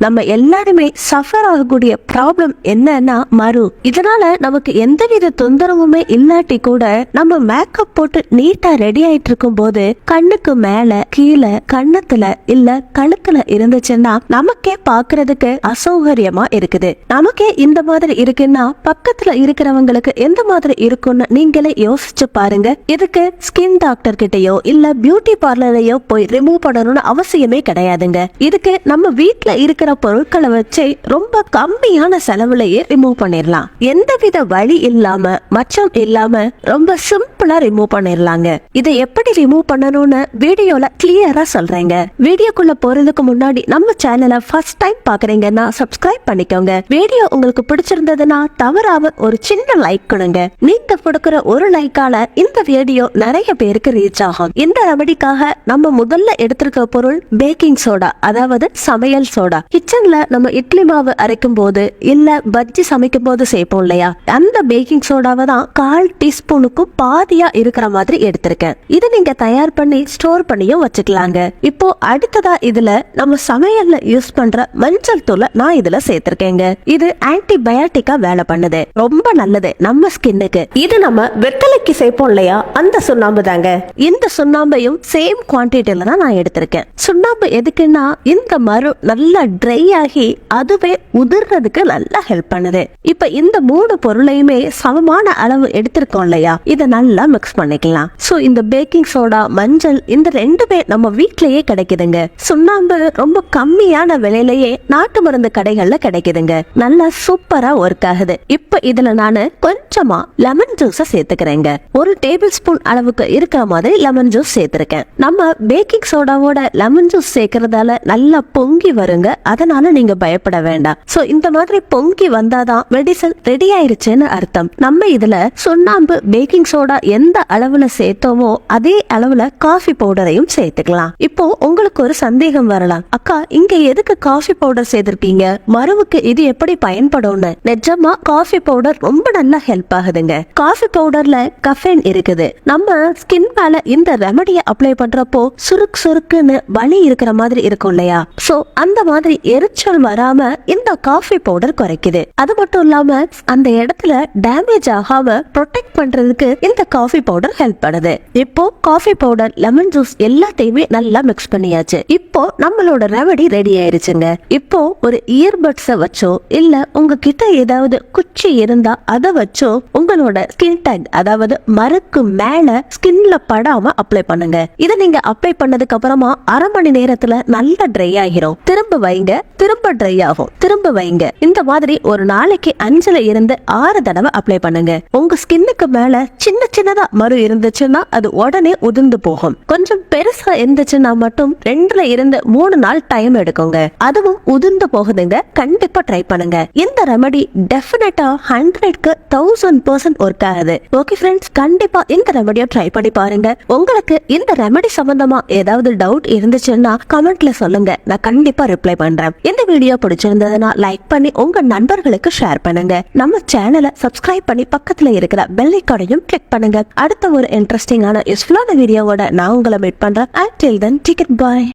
நம்ம எல்லாருமே சஃபர் ஆகக்கூடிய ப்ராப்ளம் என்னன்னா மறு. இதனால நமக்கு எந்தவித தொந்தரவுமே இல்லாட்டி கூட நம்ம மேக்கப் போட்டு நீட்டா ரெடி ஆயிட்டு இருக்கும் போது கண்ணுக்கு மேல கீழே கண்ணத்துல இல்ல கழுத்துல இருந்துச்சுன்னா நமக்கே பாக்குறதுக்கு அசௌகரியமா இருக்குது. நமக்கே இந்த மாதிரி இருக்குன்னா பக்கத்துல இருக்கிறவங்களுக்கு எந்த மாதிரி இருக்கும்னு நீங்களே யோசிச்சு பாருங்க. இதுக்கு ஸ்கின் டாக்டர் கிட்டயோ இல்ல பியூட்டி பார்லரையோ போய் ரிமூவ் பண்ணணும்னு அவசியமே கிடையாதுங்க. இதுக்கு நம்ம வீட்டுல இருக்கிற பொருட்களை வச்சு ரொம்ப கம்மியான செலவுலயே ரிமூவ் பண்ணிடலாம் எந்தவித வழி இல்லாம மச்சம் இல்லாம ரொம்ப சிம்பிளா ரிமூவ் பண்ணிடலாங்க இதை எப்படி ரிமூவ் பண்ணணும்னு வீடியோல கிளியரா சொல்றேங்க. வீடியோக்குள்ள போறதுக்கு முன்னாடி நம்ம சேனலை ஃபர்ஸ்ட் டைம் பாக்குறீங்கன்னா சப்ஸ்கிரைப் பண்ணிக்கோங்க. வீடியோ உங்களுக்கு பிடிச்சிருந்ததுன்னா தவறாம ஒரு சின்ன லைக் கொடுங்க. நீங்க கொடுக்குற ஒரு லைக்கால இந்த வீடியோ நிறைய பேருக்கு ரீச் ஆகும். இந்த ரெமடிக்காக நம்ம முதல்ல எடுத்திருக்க பொருள் பேக்கிங் சோடா அதாவது சமையல் சோடா கிச்சன்ல நம்ம இட்லி மாவு அரைக்கும் போது இல்ல பஜ்ஜி சமைக்கும் போது சேர்ப்போம் இல்லையா? அந்த பேக்கிங் சோடாவை தான் கால் டீஸ்பூனுக்கும் பாதியா இருக்கிற மாதிரி எடுத்திருக்கேன். இதை நீங்க தயார் பண்ணி ஸ்டோர் பண்ணியும் வச்சுக்கலாங்க. இப்போ அடுத்ததா இதுல நம்ம சமையல்ல யூஸ் பண்ற மஞ்சள் தூளை நான் இதுல சேர்த்திருக்கேங்க. இது ஆன்டிபயாட்டிக்கா வேலை பண்ணுது. ரொம்ப நல்லது நம்ம ஸ்கின்னுக்கு இது நம்ம வெத்தலைக்கு சேர்ப்போம் இல்லையா? அந்த சுண்ணாம்பு தாங்க. இந்த சுண்ணாம்பையும் சேம் குவான்டிட்டியில தான் நான் எடுத்திருக்கேன். சுண்ணாம்பு எதுக்குன்னா இந்த மரு நல்லா ட்ரை ஆகி அதுவே உதிர்றதுக்கு நல்லா ஹெல்ப் பண்ணுது. இப்ப இந்த மூணு பொருளையுமே சமமான அளவு எடுத்திருக்கோம் இல்லையா? இதை நல்லா மிக்ஸ் பண்ணிக்கலாம். சோ இந்த பேக்கிங் சோடா மஞ்சள் இந்த ரெண்டுமே நம்ம வீட்லயே கிடைக்குதுங்க. சுண்ணாம்பு ரொம்ப கம்மியான விலையிலேயே நாட்டு மருந்து கடைகள்ல கிடைக்குதுங்க. நல்லா சூப்பரா ஒர்க் ஆகுது. இப்ப இதுல நானு கொஞ்சமா லெமன் ஜூஸ சேர்த்துக்கிறேங்க. ஒரு டேபிள் ஸ்பூன் அளவுக்கு இருக்கிற மாதிரி லெமன் ஜூஸ் சேர்த்திருக்கேன். நம்ம பேக்கிங் சோடாவோட லெமன் ஜூஸ் சேர்க்கறதால நல்லா பொங்கி வருங்க. அதனால நீங்க பயப்பட வேண்டாம். சோ இந்த மாதிரி பொங்கி வந்தாதான் மெடிசன் ரெடி ஆயிருச்சுன்னு அர்த்தம். நம்ம இதுல சுண்ணாம்பு பேக்கிங் சோடா எந்த அளவுல சேர்த்தோமோ அதே அளவுல காஃபி பவுடரையும் சேர்த்துக்கலாம். இப்போ உங்களுக்கு ஒரு சந்தேகம் வரலாம். அக்கா இங்க எதுக்கு காஃபி பவுடர் சேர்த்திருக்கீங்க? மருவுக்கு இது எப்படி பயன்படும்னு? நிஜமா காஃபி பவுடர் ரொம்ப நல்லா ஹெல்ப் ஆகுதுங்க. காஃபி பவுடர்ல கஃபைன் இருக்குது. நம்ம ஸ்கின் மேல இந்த ரெமடியை அப்ளை பண்றப்போ சுருக்கு சுருக்குன்னு வலி இருக்கிற மாதிரி இருக்கும் இல்லையா? சோ அந்த மாதிரி எரிச்சல் வராம இந்த காஃபி பவுடர் குறைக்குது. அது மட்டும் இல்லாம அந்த இடத்துல டேமேஜ் ஆகாம ப்ரொடெக்ட் பண்றதுக்கு இந்த காஃபி பவுடர் ஹெல்ப் பண்ணுது. இப்போ காஃபி பவுடர் லெமன் ஜூஸ் எல்லாத்தையுமே நல்லா மிக்ஸ் பண்ணியாச்சு. இப்போ நம்மளோட ரெமடி ரெடி ஆயிருச்சுங்க. இப்போ ஒரு இயர்பட்ஸ வச்சோ இல்ல உங்ககிட்ட ஏதாவது குச்சி இருந்தா அதை வச்சோ உங்களோட ஸ்கின் டேக் அதாவது மருக்கு மேல ஸ்கின்ல படாம அப்ளை பண்ணுங்க. இதை நீங்க அப்ளை பண்ணதுக்கு அப்புறமா அரை மணி நேரத்துல நல்லா ட்ரை ஆகிரும். திரும்ப வைங்க. திரும்ப ட்ரை ஆகும். திரும்ப வைங்க. இந்த மாதிரி ஒரு நாளைக்கு அஞ்சுல இருந்து ஆறு தடவை அப்ளை பண்ணுங்க. உங்க ஸ்கின்னுக்கு மேல சின்ன சின்னதா மறு இருந்துச்சுன்னா அது உடனே உதிர்ந்து போகும். கொஞ்சம் பெருசா இருந்துச்சுன்னா மட்டும் ரெண்டுல இருந்து மூணு நாள் டைம் எடுக்குங்க. அதுவும் உதிர்ந்து போகுதுங்க. கண்டிப்பா ட்ரை பண்ணுங்க. இந்த ரெமடி டெஃபினட்டா ஹண்ட்ரட்க்கு தௌசண்ட் பர்சன்ட் ஒர்க் ஆகுது. ஓகே ஃப்ரெண்ட்ஸ் கண்டிப்பா இந்த ரெமடியை ட்ரை பண்ணி பாருங்க. உங்களுக்கு இந்த ரெமடி சம்பந்தமா ஏதாவது டவுட் இருந்துச்சுன்னா கமெண்ட்ல சொல்லுங்க. நான் கண்டிப்பா ரிப்ளை பண்றேன். இந்த வீடியோ பிடிச்சிருந்ததுன்னா லைக் பண்ணி உங்க நண்பர்களுக்கு ஷேர் பண்ணுங்க. நம்ம சேனலை சப்ஸ்கிரைப் பண்ணி பக்கத்துல இருக்கிற பெல் ஐக்கானையும் கிளிக் பண்ணுங்க. அடுத்த ஒரு இன்ட்ரெஸ்டிங்கான யூஸ்ஃபுல்லான வீடியோவோட நான் உங்களை மீட் பண்றேன். டில் தென் டிக்கெட் பாய்